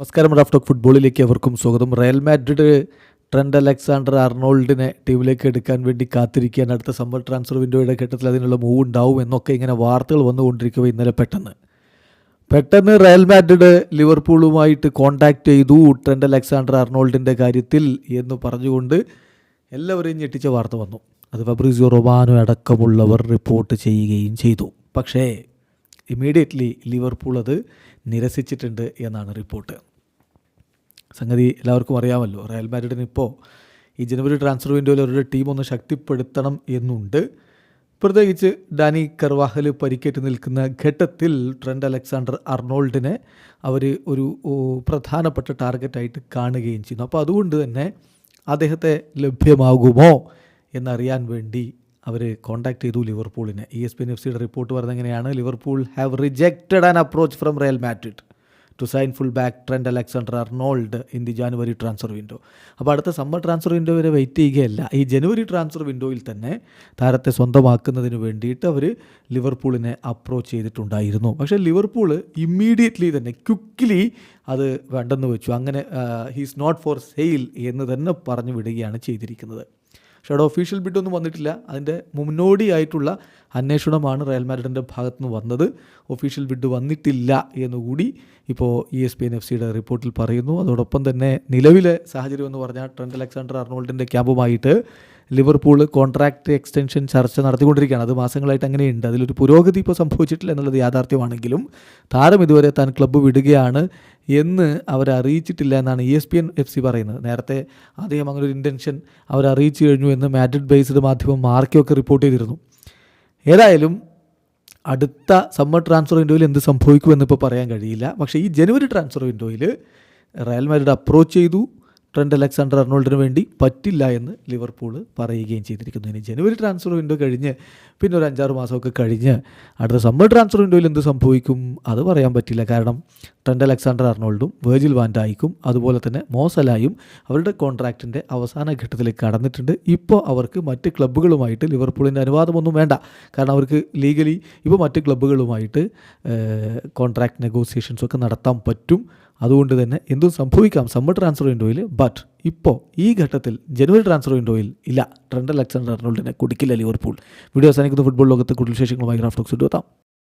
നമസ്കാരം റാഫ്റ്റോക്ക് ഫുട്ബോളിലേക്ക് അവർക്കും സ്വാഗതം. റയൽ മാഡ്രിഡ് ട്രെൻഡ് അലക്സാണ്ടർ അർണോൾഡിനെ ടീമിലേക്ക് എടുക്കാൻ വേണ്ടി കാത്തിരിക്കാൻ അടുത്ത സമ്മർ ട്രാൻസ്ഫർ വിൻഡോയുടെ ഘട്ടത്തിൽ അതിനുള്ള മൂവ് ഉണ്ടാവും എന്നൊക്കെ ഇങ്ങനെ വാർത്തകൾ വന്നുകൊണ്ടിരിക്കുക ഇന്നലെ പെട്ടെന്ന്. പെട്ടെന്ന് റയൽ മാഡ്രിഡ് ലിവർപൂളുമായിട്ട് കോൺടാക്റ്റ് ചെയ്തു ട്രെൻഡ് അലക്സാണ്ടർ അർണോൾഡിന്റെ കാര്യത്തിൽ എന്ന് പറഞ്ഞുകൊണ്ട് എല്ലാവരെയും ഞെട്ടിച്ച വാർത്ത വന്നു. അത് ഫബ്രീസിയോ റൊമാനോ അടക്കമുള്ളവർ റിപ്പോർട്ട് ചെയ്യുകയും ചെയ്തു. പക്ഷേ ഇമീഡിയറ്റ്ലി ലിവർപൂൾ അത് നിരസിച്ചിട്ടുണ്ട് എന്നാണ് റിപ്പോർട്ട്. സംഗതി എല്ലാവർക്കും അറിയാമല്ലോ. റയൽ മാഡ്രിഡിന് ഇപ്പോൾ ഈ ജനുവരി ട്രാൻസ്ഫർ വിൻഡോയിൽ അവരുടെ ടീം ഒന്ന് ശക്തിപ്പെടുത്തണം എന്നുണ്ട്. പ്രത്യേകിച്ച് ഡാനി കർവാഹൽ പരിക്കേറ്റ് നിൽക്കുന്ന ഘട്ടത്തിൽ ട്രെൻഡ് അലക്സാണ്ടർ അർണോൾഡിനെ അവർ ഒരു പ്രധാനപ്പെട്ട ടാർഗറ്റായിട്ട് കാണുകയും ചെയ്യുന്നു. അപ്പോൾ അതുകൊണ്ട് തന്നെ അദ്ദേഹത്തെ ലഭ്യമാകുമോ എന്നറിയാൻ വേണ്ടി അവർ കോൺടാക്ട് ചെയ്തു ലിവർപൂളിനെ. E S P N F സിയുടെ report പറഞ്ഞെങ്ങനെയാണ് Liverpool have rejected an approach from Real Madrid to sign full back Trent Alexander Arnold in the January transfer window അപ്പോൾ അടുത്ത സമ്മർ ട്രാൻസ്ഫർ വിൻഡോ വരെ വെയിറ്റ് ചെയ്യുകയല്ല. ഈ ജനുവരി transfer വിൻഡോയിൽ തന്നെ താരത്തെ സ്വന്തമാക്കുന്നതിന് വേണ്ടിയിട്ട് അവർ ലിവർപൂളിനെ അപ്രോച്ച് ചെയ്തിട്ടുണ്ടായിരുന്നു. പക്ഷേ ലിവർപൂൾ ഇമ്മീഡിയറ്റ്ലി തന്നെ ക്വിക്ക്ലി അത് വേണ്ടെന്ന് വെച്ചു. അങ്ങനെ ഹീസ് നോട്ട് ഫോർ സെയിൽ എന്ന് തന്നെ പറഞ്ഞു വിടുകയാണ് ചെയ്തിരിക്കുന്നത്. പക്ഷേ അവിടെ ഒഫീഷ്യൽ ബിഡൊന്നും വന്നിട്ടില്ല. അതിന്റെ മുന്നോടിയായിട്ടുള്ള അന്വേഷണമാണ് റയൽ മാഡ്രിഡിന്റെ ഭാഗത്തുനിന്ന് വന്നത്. ഒഫീഷ്യൽ ബിഡ് വന്നിട്ടില്ല എന്നുകൂടി ഇപ്പോൾ E S P N F സിയുടെ റിപ്പോർട്ടിൽ പറയുന്നു. അതോടൊപ്പം തന്നെ നിലവിലെ സാഹചര്യം എന്ന് പറഞ്ഞാൽ ട്രെൻഡ് അലക്സാണ്ടർ അർണോൾഡിന്റെ ക്യാമ്പുമായിട്ട് ലിവർപൂൾ കോൺട്രാക്ട് എക്സ്റ്റൻഷൻ ചർച്ച നടത്തിക്കൊണ്ടിരിക്കുകയാണ്. അത് മാസങ്ങളായിട്ട് അങ്ങനെയുണ്ട്. അതിലൊരു പുരോഗതി ഇപ്പോൾ സംഭവിച്ചിട്ടില്ല എന്നുള്ളത് യാഥാർത്ഥ്യമാണെങ്കിലും താരം ഇതുവരെ താൻ ക്ലബ്ബ് വിടുകയാണ് എന്ന് അവരെ അറിയിച്ചിട്ടില്ല എന്നാണ് E S P N F C പറയുന്നത്. നേരത്തെ അദ്ദേഹം അങ്ങനെ ഒരു ഇന്റൻഷൻ അവരറിയിച്ചു കഴിഞ്ഞു എന്ന് മാഡ്രിഡ് ബേസ്ഡ് മാധ്യമം മാർക്കിയൊക്കെ റിപ്പോർട്ട് ചെയ്തിരുന്നു. ഏതായാലും അടുത്ത സമ്മർ ട്രാൻസ്ഫർ വിൻഡോയിൽ എന്ത് സംഭവിക്കുമെന്ന് ഇപ്പോൾ പറയാൻ കഴിയില്ല. പക്ഷേ ഈ ജനുവരി ട്രാൻസ്ഫർ വിൻഡോയിൽ റയൽ മാഡ്രിഡ് അപ്രോച്ച് ചെയ്തു. ട്രെൻഡ് അലക്സാണ്ടർ അർണോൾഡിന് വേണ്ടി പറ്റില്ല എന്ന് ലിവർപൂൾ പറയുകയും ചെയ്തിരിക്കുന്നു. ഇനി ജനുവരി ട്രാൻസ്ഫർ വിൻഡോ കഴിഞ്ഞ് പിന്നെ ഒരു അഞ്ചാറ് മാസമൊക്കെ കഴിഞ്ഞ് അടുത്ത സമ്മർ ട്രാൻസ്ഫർ വിൻഡോയിൽ എന്ത് സംഭവിക്കും അത് പറയാൻ പറ്റില്ല. കാരണം ട്രെൻഡ് അലക്സാണ്ടർ അർണോൾഡും വേർജിൽ വാൻഡായിക്കും അതുപോലെ തന്നെ മോസലായും അവരുടെ കോൺട്രാക്റ്റിന്റെ അവസാന ഘട്ടത്തിലേക്ക് കടന്നിട്ടുണ്ട്. ഇപ്പോൾ അവർക്ക് മറ്റ് ക്ലബ്ബുകളുമായിട്ട് ലിവർപൂളിന്റെ അനുവാദമൊന്നും വേണ്ട. കാരണം അവർക്ക് ലീഗലി ഇപ്പോൾ മറ്റ് ക്ലബ്ബുകളുമായിട്ട് കോൺട്രാക്ട് നെഗോസിയേഷൻസ് ഒക്കെ നടത്താൻ പറ്റും. അതുകൊണ്ട് തന്നെ എന്തും സംഭവിക്കാം. സമ്മർ ട്രാൻസ്ഫർ വിൻഡോയിൽ ബട്ട് ഇപ്പോൾ ഈ ഘട്ടത്തിൽ ജനുവരി ട്രാൻസ്ഫർ വിൻഡോയിൽ ഇല്ല. ട്രെൻഡ് അലക്സാണ്ടർ അർണോൾഡിനെ കുടിക്കില്ല ലിവർപൂൾ. വീഡിയോ അവസാനിക്കുന്ന. ഫുട്ബോൾ ലോകത്ത് കൂടുതൽ വിശേഷങ്ങളുമായി ഗ്രാഫ്റ്റോക്സ് എത്താം.